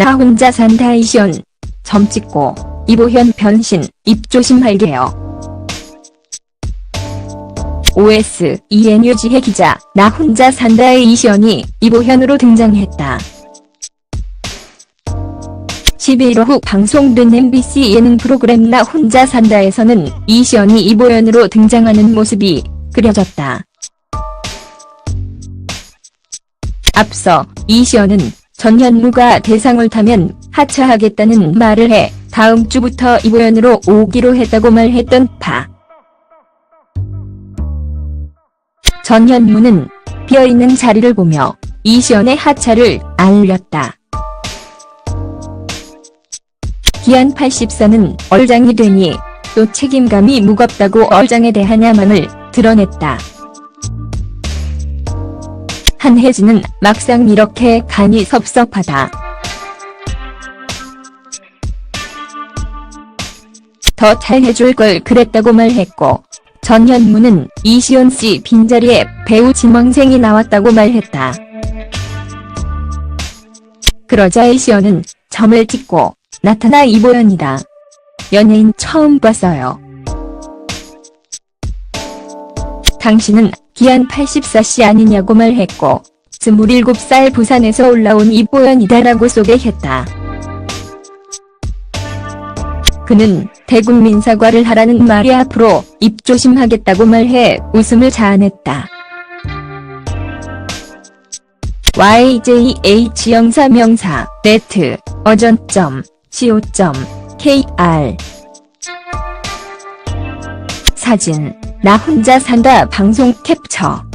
나 혼자 산다 이시연. 점 찍고 이보현 변신 입 조심할게요. OS 이엔유지혜 기자 나 혼자 산다의 이시연이 이보현으로 등장했다. 11호 후 방송된 MBC 예능 프로그램 나 혼자 산다에서는 이시연이 이보현으로 등장하는 모습이 그려졌다. 앞서 이시연은 전현무가 대상을 타면 하차하겠다는 말을 해 다음 주부터 이보현으로 오기로 했다고 말했던 파. 전현무는 비어있는 자리를 보며 이시연의 하차를 알렸다. 기안 84는 얼장이 되니 또 책임감이 무겁다고 얼장에 대한 야망을 드러냈다. 한혜진은 막상 이렇게 간이 섭섭하다. 더 잘해줄 걸 그랬다고 말했고 전현무는 이시연 씨 빈자리에 배우 지망생이 나왔다고 말했다. 그러자 이시연은 점을 찍고 나타나 이보연이다. 연예인 처음 봤어요. 당신은 기안 84씨 아니냐고 말했고 27살 부산에서 올라온 이보연이다라고 소개했다. 그는 대국민 사과를 하라는 말이 앞으로 입 조심하겠다고 말해 웃음을 자아냈다. YJH 영사 명사 네트 어전.co.kr 사진 나 혼자 산다 방송 캡처